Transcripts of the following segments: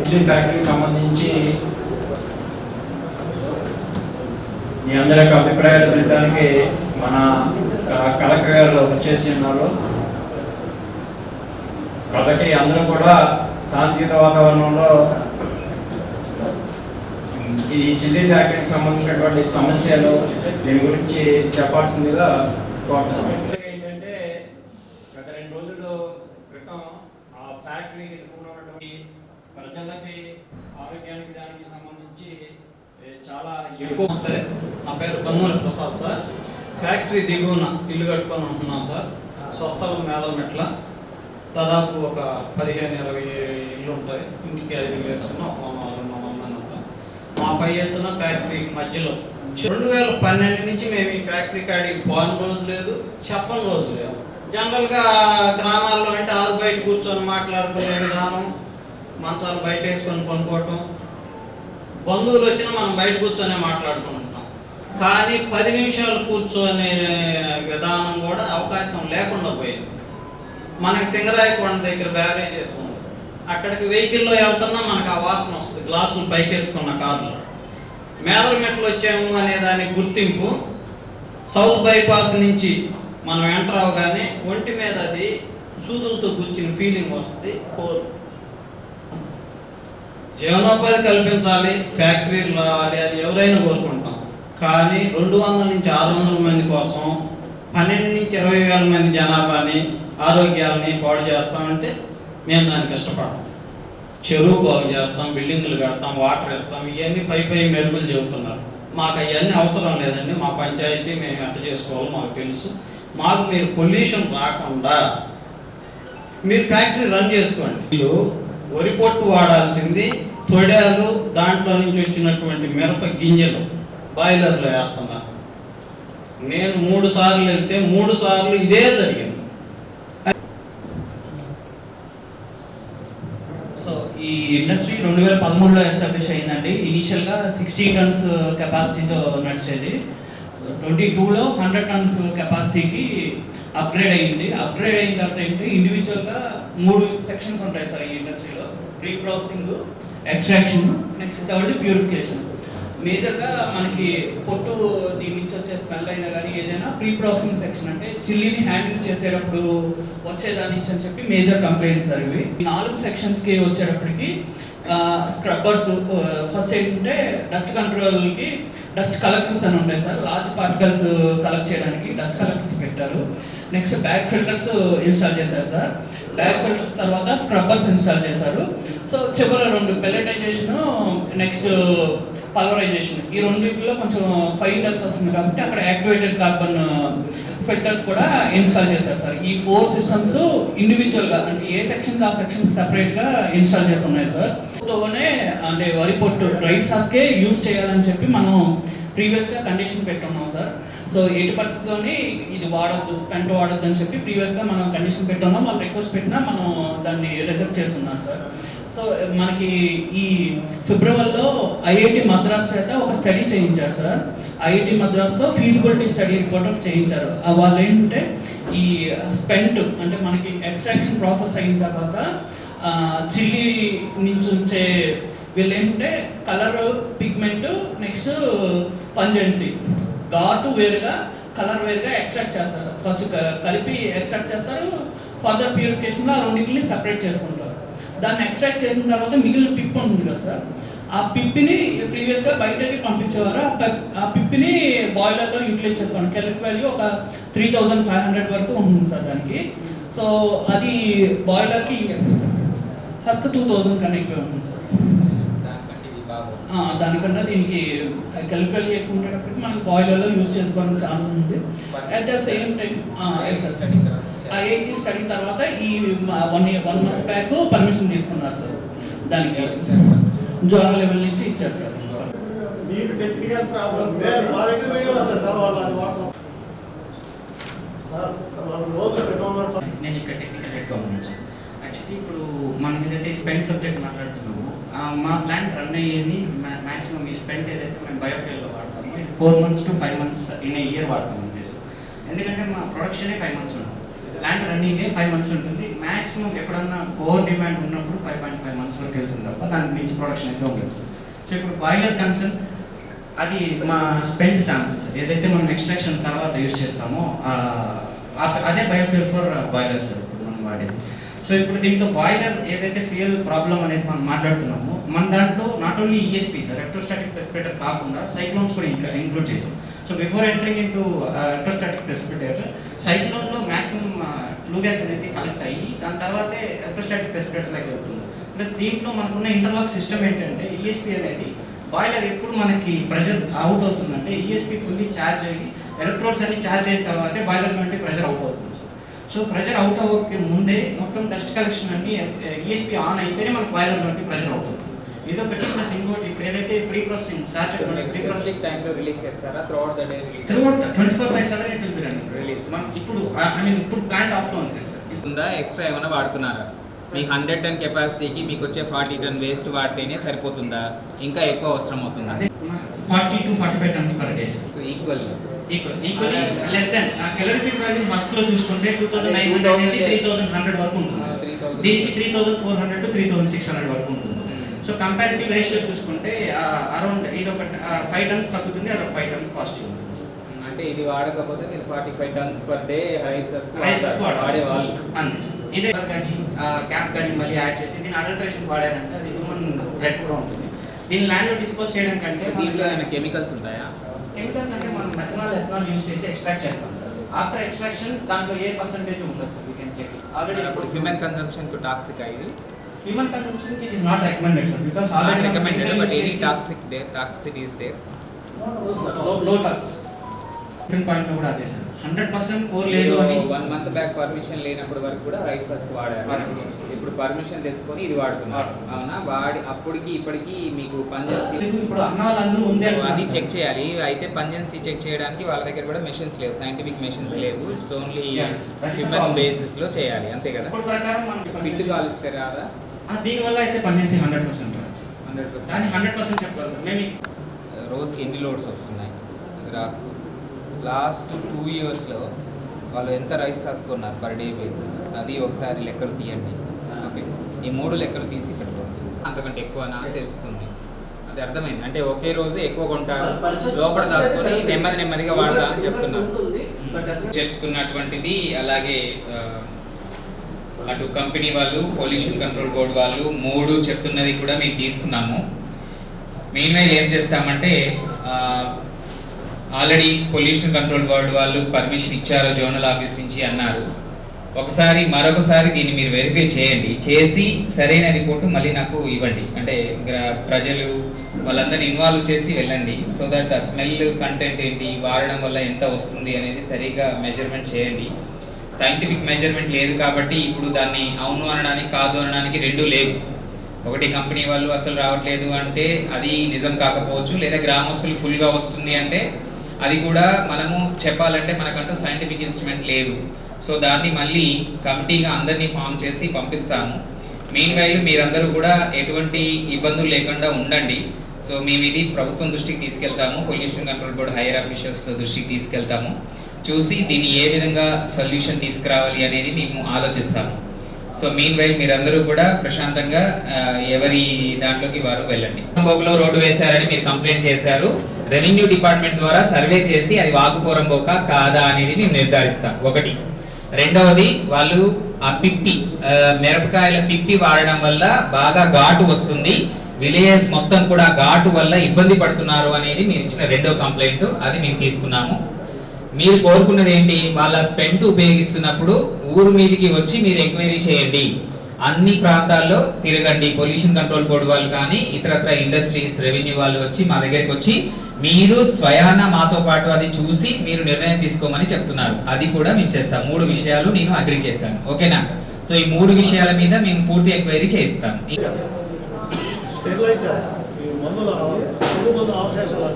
ఇడ్లీ ఫ్యాక్టరీకి సంబంధించి మీ అందరి యొక్క అభిప్రాయాలు వినడానికి మన కలెక్టర్ గారు వచ్చేసి ఉన్నారు. కాబట్టి అందరూ కూడా శాంతియుత వాతావరణంలో ఈ చిల్లీ ఫ్యాక్టరీకి సంబంధించినటువంటి సమస్యలు దీని గురించి చెప్పాల్సిందిగా కోరుతున్నాను ఏంటంటే గత రెండు రోజులు క్రితం ఆ ఫ్యాక్టరీ ఎదుర్కొన్నటువంటి ప్రజలకి ఆరోగ్యానికి దానికి సంబంధించి చాలా ఎక్కువ వస్తాయి. నా పేరు కన్నూరి ప్రసాద్ సార్. ఫ్యాక్టరీ దిగువన ఇల్లు కట్టుకొని ఉంటున్నాం సార్. స్వస్థలం మేదలమెట్ల దాదాపు ఒక పదిహేను ఇరవై ఇల్లు ఉంటుంది ఇంటికి ఐదు వేసుకున్న ఒక నాలుగు మంది ఉంటాం మా పై ఎత్తున ఫ్యాక్టరీ మధ్యలో. రెండు వేల పన్నెండు నుంచి మేము ఈ ఫ్యాక్టరీ కాడికి పోని రోజు లేదు చెప్పని రోజు లేదు. జనరల్గా గ్రామాల్లో అంటే ఆరు బయట కూర్చొని మాట్లాడుకునే విధానం మంచాలు బయట వేసుకొని కొనుక్కోవటం బంధువులు వచ్చినా మనం బయట కూర్చొని మాట్లాడుకుంటాం కానీ పది నిమిషాలు కూర్చొనే విధానం కూడా అవకాశం లేకుండా పోయింది. మనకి సింగరాయ కొండ దగ్గర బ్యారేజ్ చేసుకుంటాం అక్కడికి వెహికల్లో వెళ్తున్నా మనకు ఆ వాసన వస్తుంది. గ్లాసులు పైకి ఎత్తుకున్న కార్లో. మేదరమెట్లు వచ్చాము అనే దాని గుర్తింపు సౌత్ బైపాస్ నుంచి మనం ఎంటర్ అవగానే ఒంటి మీద అది సూదులతో కూర్చిన ఫీలింగ్ వస్తుంది. కోర్. జీవనోపాధి కల్పించాలి ఫ్యాక్టరీలు రావాలి అది ఎవరైనా కోరుకుంటాం. కానీ రెండు వందల నుంచి ఆరు వందల మంది కోసం పన్నెండు నుంచి ఇరవై వేల మంది జనాభాని ఆరోగ్యాలని పాడు చేస్తామంటే మేము దానికి ఇష్టపడము చెరువు బాగు చేస్తాం బిల్డింగులు కడతాం వాటర్ ఇస్తాం ఇవన్నీ పై పై మెరుగులు చెబుతున్నారు. మాకు అవన్నీ అవసరం లేదండి మా పంచాయతీ మేము ఎట్ట చేసుకోవాలో మాకు తెలుసు. మాకు మీరు పొల్యూషన్ రాకుండా మీరు ఫ్యాక్టరీ రన్ చేసుకోండి. వీళ్ళు వరి పొట్టు వాడాల్సింది తొడాలు దాంట్లో నుంచి వచ్చినటువంటి మిరప గింజలు బాయిలర్లో వేస్తున్నారు. నేను మూడు సార్లు వెళ్తే మూడు సార్లు ఇదే జరిగింది సో ఈ ఇండస్ట్రీ రెండు వేల పదమూడులో ఎస్టాబ్లిష్ అయిందండి. ఇనీషియల్గా సిక్స్టీ టన్స్ కెపాసిటీతో నడిచేది. సో ట్వంటీ టూలో హండ్రెడ్ టన్స్ కెపాసిటీకి అప్గ్రేడ్ అయ్యింది అప్గ్రేడ్ అయిన తర్వాత ఏంటి? ఇండివిజువల్గా మూడు సెక్షన్స్ ఉంటాయి సార్ ఈ ఇండస్ట్రీలో. Pre processing extraction next third purification మేజర్గా మనకి పొట్టు దీని నుంచి వచ్చే స్మెల్ అయినా కానీ ఏదైనా ప్రీ ప్రాసెసింగ్ సెక్షన్ అంటే చిల్లీని హ్యాండిల్ చేసేటప్పుడు వచ్చేదాని నుంచి అని చెప్పి మేజర్ కంప్లైంట్స్ సార్ ఇవి ఈ నాలుగు సెక్షన్స్కి వచ్చేటప్పటికి స్క్రబ్బర్స్ ఫస్ట్ ఏంటంటే డస్ట్ కంట్రోల్కి డస్ట్ కలెక్టర్స్ అని ఉంటాయి సార్. లార్జ్ పార్టికల్స్ కలెక్ట్ చేయడానికి డస్ట్ కలెక్టర్స్ పెట్టారు. నెక్స్ట్ బ్యాక్ ఫిల్టర్స్ ఇన్స్టాల్ చేశారు సార్. బ్యాక్ ఫిల్టర్స్ తర్వాత స్క్రబ్బర్స్ ఇన్స్టాల్ చేశారు. సో చివరి రెండు పెల్లటైజేషన్ నెక్స్ట్ పల్వరైజేషన్ ఈ రెండింటిలో కొంచెం ఫైవ్ డస్ట్ వస్తుంది కాబట్టి అక్కడ యాక్టివేటెడ్ కార్బన్ ఫిల్టర్స్ కూడా ఇన్స్టాల్ చేశారు సార్. ఈ ఫోర్ సిస్టమ్స్ ఇండివిజువల్గా అంటే ఏ సెక్షన్ ఆ సెక్షన్ సెపరేట్గా ఇన్స్టాల్ చేసి ఉన్నాయి సార్. తోనే అంటే వరి పొట్టు రైస్ హస్కే యూస్ చేయాలని చెప్పి మనం ప్రీవియస్గా కండిషన్ పెట్టున్నాం సార్. సో ఎయిటీ పర్సెంట్లోని ఇది వాడొద్దు స్పెంట్ వాడొద్దు అని చెప్పి ప్రీవియస్గా మనం కండిషన్ పెట్టున్నాం వాళ్ళు రిక్వెస్ట్ పెట్టినా మనం దాన్ని రిజెక్ట్ చేస్తున్నాం సార్. సో మనకి ఈ ఫిబ్రవరిలో ఐఐటి మద్రాస్ చేత ఒక స్టడీ చేయించారు సార్. ఐఐటి మద్రాస్లో ఫీజిబిలిటీ స్టడీ రిపోర్ట్ ఒకటి చేయించారు. వాళ్ళు ఏంటంటే ఈ స్పెంట్ అంటే మనకి ఎక్స్ట్రాక్షన్ ప్రాసెస్ అయిన తర్వాత చిల్లీ నుంచి ఉంచే వీళ్ళు ఏంటంటే కలర్ పిగ్మెంట్ నెక్స్ట్ పంజెన్సీ. ఘాటు వేరుగా కలర్ వేరుగా ఎక్స్ట్రాక్ట్ చేస్తారు సార్. ఫస్ట్ కలిపి ఎక్స్ట్రాక్ట్ చేస్తారు. ఫర్దర్ ప్యూరిఫికేషన్లో ఆ రెండింటిని సెపరేట్ చేసుకుంటారు. దాన్ని ఎక్స్ట్రాక్ట్ చేసిన తర్వాత మిగిలిన పిప్ ఉంటుంది కదా సార్ ఆ పిప్పిని ప్రీవియస్గా బయటకి పంపించేవారు. ఆ పిప్పిని బాయిలర్లో యూటిలైజ్ చేసుకోండి. కెలిక్ వాల్యూ ఒక త్రీ థౌజండ్ ఫైవ్ హండ్రెడ్ వరకు ఉంటుంది సార్ దానికి. సో అది బాయిలర్కి హస్క్ టూ థౌజండ్ కన్నా ఎక్కువ ఉంటుంది సార్. దానికన్నా దీనికి కెమికల్ ఎక్కువ ఉండేటప్పటికి మనకి బాయిలర్లో యూజ్ చేసుకోవడానికి ఛాన్స్ ఉంది. At the same time study తర్వాత ఐఐటి స్టడీ తర్వాత ఈ one year one month back permission తీసుకున్నారు సార్ దానికి. జోనల్ లెవెల్ నుంచి ఇచ్చారు సార్ నేను ఇక్కడ టెక్నికల్ హెడ్ గవర్నమెంట్ యాక్చువల్లీ ఇప్పుడు మనం ఏదైతే స్పెండ్ సబ్జెక్ట్ మాట్లాడుతున్నామో మా ప్లాంట్ రన్ అయ్యేది మ్యాక్సిమం ఈ స్పెండ్ ఏదైతే మేము బయోఫ్యూల్లో వాడతామో ఇది four months to five months in year వాడతాం అంతే సార్ ఎందుకంటే మా ప్రొడక్షనే ఫైవ్ మంత్స్ ఉంటుంది ప్లాంట్ రన్నింగే ఫైవ్ మంత్స్ ఉంటుంది. మ్యాక్సిమం ఎప్పుడన్నా ఓవర్ డిమాండ్ ఉన్నప్పుడు ఫైవ్ పాయింట్ ఫైవ్ మంత్స్ వరకు వెళ్తుంది తప్ప దానికి మించి ప్రొడక్షన్ అయితే ఉండదు. సో ఇప్పుడు బాయిలర్ కన్సర్న్ అది మా స్పెండ్ శాంపుల్ సార్. ఏదైతే మనం ఎక్స్ట్రాక్షన్ తర్వాత యూస్ చేస్తామో అదే బయోఫ్యూల్ ఫర్ బాయిలర్ సార్ ఇప్పుడు మనం వాడేది. సో ఇప్పుడు దీంట్లో బాయిలర్ ఏదైతే ఫ్యూయల్ ప్రాబ్లం అనేది మనం మాట్లాడుతున్నామో మన దాంట్లో not only ESP sir electrostatic respirator కాకుండా సైక్లోన్స్ కూడా ఇంకా ఇంక్లూడ్ చేసాం. So before entering in to electrostatic precipitator సైక్లోన్లో maximum flue gas అనేది కలెక్ట్ అయ్యి దాని తర్వాతే ఎలక్ట్రోస్టాటిక్ ప్రెసిపిటేటర్లోకి వెళ్తుంది. ప్లస్ దీంట్లో మనకున్న ఇంటర్లాక్ సిస్టమ్ ఏంటంటే ఈఎస్పి అనేది బాయిలర్ ఎప్పుడు మనకి ప్రెషర్ అవుట్ అవుతుందంటే ఈఎస్పి ఫుల్లీ ఛార్జ్ అయ్యి ఎలక్ట్రోడ్స్ అన్ని ఛార్జ్ అయిన తర్వాతే బాయిలర్ నుండి ప్రెషర్ అవుట్ అవుతుంది. సో ప్రెషర్ అవుట్ అవ్వక ముందే మొత్తం డస్ట్ కలెక్షన్ అన్ని uh, ఈఎస్పి ఆన్ అయితేనే మనకు బాయిలర్ నుండి ప్రెషర్ అవుతుంది. ఒకటి ప్లస్ ఇంకోటి ఇప్పుడు ఏదైతే pre processing start pre processing టైంలో రిలీజ్ చేస్తారా? Throughout the day release throughout twenty four by seven it will be running Release. మనం ఇప్పుడు ఐ మీన్ ఇప్పుడు ప్లాంట్ ఆఫ్లో ఉంది సార్ ఉందా? ఎక్స్ట్రా ఏమైనా వాడుతున్నారా? మీ హండ్రెడ్ టన్ కెపాసిటీకి మీకు వచ్చే ఫార్టీ టన్ వేస్ట్ వాడితేనే సరిపోతుందా? ఇంకా ఎక్కువ అవసరం అవుతుందా? Forty to forty five tons per day equal equal equally less then calorific value మస్క్లో చూసుకుంటే two thousand nine hundred three thousand hundred వరకు ఉంటుంది సార్. 3000. దీనికి three thousand four hundred to three thousand six hundred వరకు ఉంటుంది so comparative ratio చూసుకుంటే around ఇది ఒక five tons తగ్గుతుంది అదొక ఫైవ్ టన్స్ పాజిటివ్ ఉంటుంది అంటే ఇది వాడకపోతే మీరు forty five tons per day rices Rice వాడాలి. వాడే వాళ్ళు అంతే. ఇదే కానీ క్యాప్ కానీ మళ్ళీ యాడ్ చేసి దీని అడల్ట్రేషన్ వాడారంటే అది హ్యూమన్ థ్రెట్ కూడా ఉంటుంది. దీన్ని ల్యాండ్లో డిస్పోజ్ చేయడం కంటే దీంట్లో ఏమైనా కెమికల్స్ ఉంటాయా? కెమికల్స్ అంటే మనం మెథనాల్ ఎథనాల్ యూస్ చేసి ఎక్స్ట్రాక్ట్ చేస్తాం సార్. ఆఫ్టర్ ఎక్స్ట్రాక్షన్ దాంట్లో ఏ పర్సంటేజ్ ఉండదు sir? You can check already ఇప్పుడు హ్యూమన్ కన్సంప్షన్కు టాక్సిక్ ఇది human consumption it is not recommended sir because already recommended but any toxic there toxicity is దేర్లో tax point కూడా అదే సార్ హండ్రెడ్ పర్సెంట్ కోర్ లేదు అని వన్ మంత్ బ్యాక్ పర్మిషన్ లేనప్పుడు వరకు కూడా రైస్ హస్క్ వాడారు. ఇప్పుడు పర్మిషన్ తెచ్చుకొని ఇది వాడుతున్నారు. అవునా? వాడి అప్పటికి ఇప్పటికి మీకు పంజెన్సీ ఇప్పుడు అన్న వాళ్ళందరూ ఉంది అది చెక్ చేయాలి. అయితే పంజెన్సీ చెక్ చేయడానికి వాళ్ళ దగ్గర కూడా మెషిన్స్ లేవు. సైంటిఫిక్ మెషిన్స్ లేవు. It's only is human. బేసిస్లో చేయాలి. అంతే కదా? ఇప్పుడు ప్రకారం పిట్టు మనం కాలిస్తే రాదా? దీనివల్ల అయితే పనిచేసి హండ్రెడ్ పర్సెంట్ రాదు. హండ్రెడ్ కానీ హండ్రెడ్ పర్సెంట్ చెప్పగలుగుతాం. మేము రోజుకి ఎన్ని లోడ్స్ వస్తున్నాయి? రాసుకో. లాస్ట్ టూ ఇయర్స్లో వాళ్ళు ఎంత రైస్ రాసుకున్నారు పర్ డే బేసిస్? అది ఒకసారి లెక్కలు తీయండి. ఓకే. ఈ మూడు లెక్కలు తీసి పెట్టుకోండి. అంతకంటే ఎక్కువ నాకు తెలుస్తుంది. అది అర్థమైంది. అంటే ఒకే రోజు ఎక్కువ కొంటారు. లోపల దాచుకొని నెమ్మది నెమ్మదిగా వాడతా అని చెప్తున్నారు. చెప్తున్నటువంటిది అలాగే అటు కంపెనీ వాళ్ళు పొల్యూషన్ కంట్రోల్ బోర్డ్ వాళ్ళు మూడు చెప్తున్నది కూడా మేము తీసుకున్నాము. మెయిన్ వైల్ ఏం చేస్తామంటే ఆల్రెడీ పొల్యూషన్ కంట్రోల్ బోర్డ్ వాళ్ళు పర్మిషన్ ఇచ్చారు జోనల్ ఆఫీస్ నుంచి అన్నారు. ఒకసారి మరొకసారి దీన్ని మీరు వెరిఫై చేయండి. చేసి సరైన రిపోర్టు మళ్ళీ నాకు ఇవ్వండి. అంటే ప్రజలు వాళ్ళందరినీ ఇన్వాల్వ్ చేసి వెళ్ళండి. సో దట్ ఆ స్మెల్ కంటెంట్ ఏంటి వాడడం వల్ల ఎంత వస్తుంది అనేది సరిగా మెజర్మెంట్ చేయండి. సైంటిఫిక్ మెజర్మెంట్ లేదు కాబట్టి ఇప్పుడు దాన్ని అవును అనడానికి కాదు అనడానికి రెండు లేవు. ఒకటి కంపెనీ వాళ్ళు అసలు రావట్లేదు అంటే అది నిజం కాకపోవచ్చు లేదా గ్రామస్తులు ఫుల్గా వస్తుంది అంటే అది కూడా మనము చెప్పాలంటే మనకంటూ సైంటిఫిక్ ఇన్స్ట్రుమెంట్ లేదు. సో దాన్ని మళ్ళీ కమిటీగా అందరినీ ఫామ్ చేసి పంపిస్తాము. మెయిన్ వైల్ మీరందరూ కూడా ఎటువంటి ఇబ్బందులు లేకుండా ఉండండి. సో మేము ఇది ప్రభుత్వం దృష్టికి తీసుకెళ్తాము pollution control board higher officials దృష్టికి తీసుకెళ్తాము. చూసి దీన్ని ఏ విధంగా సొల్యూషన్ తీసుకురావాలి అనేది మేము ఆలోచిస్తాము. సో మీన్ వైల్ మీరందరూ కూడా ప్రశాంతంగా ఎవరి దాంట్లోకి వారు వెళ్ళండి. బోకులో రోడ్డు వేశారని మీరు కంప్లైంట్ చేశారు. రెవెన్యూ డిపార్ట్మెంట్ ద్వారా సర్వే చేసి అది వాకుపోరం బోక కాదా అనేది మేము నిర్ధారిస్తాం. ఒకటి. రెండవది వాళ్ళు ఆ పిప్పి మిరపకాయల పిప్పి వాడడం వల్ల బాగా ఘాటు వస్తుంది. విలేజెస్ మొత్తం కూడా ఘాటు వల్ల ఇబ్బంది పడుతున్నారు అనేది మీరు ఇచ్చిన రెండో కంప్లైంట్. అది మేము తీసుకున్నాము. మీరు కోరుకున్నది ఏంటి? వాళ్ళ స్పెంట్ ఉపయోగిస్తున్నప్పుడు ఊరు మీదకి వచ్చి మీరు ఎంక్వైరీ చేయండి. అన్ని ప్రాంతాల్లో తిరగండి. పొల్యూషన్ కంట్రోల్ బోర్డు వాళ్ళు కానీ ఇతరత్ర ఇండస్ట్రీస్ రెవెన్యూ వాళ్ళు వచ్చి మా దగ్గరికి వచ్చి మీరు స్వయాన మాతో పాటు అది చూసి మీరు నిర్ణయం తీసుకోమని చెప్తున్నారు. అది కూడా మేము చేస్తాం. మూడు విషయాలు నేను అగ్రి చేశాను. ఓకేనా? సో ఈ మూడు విషయాల మీద మేము పూర్తి ఎంక్వైరీ చేయిస్తాం. స్టెరిలైజ్ చేస్తాం మందుల అవశేషాలు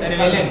సరే వెళ్ళండి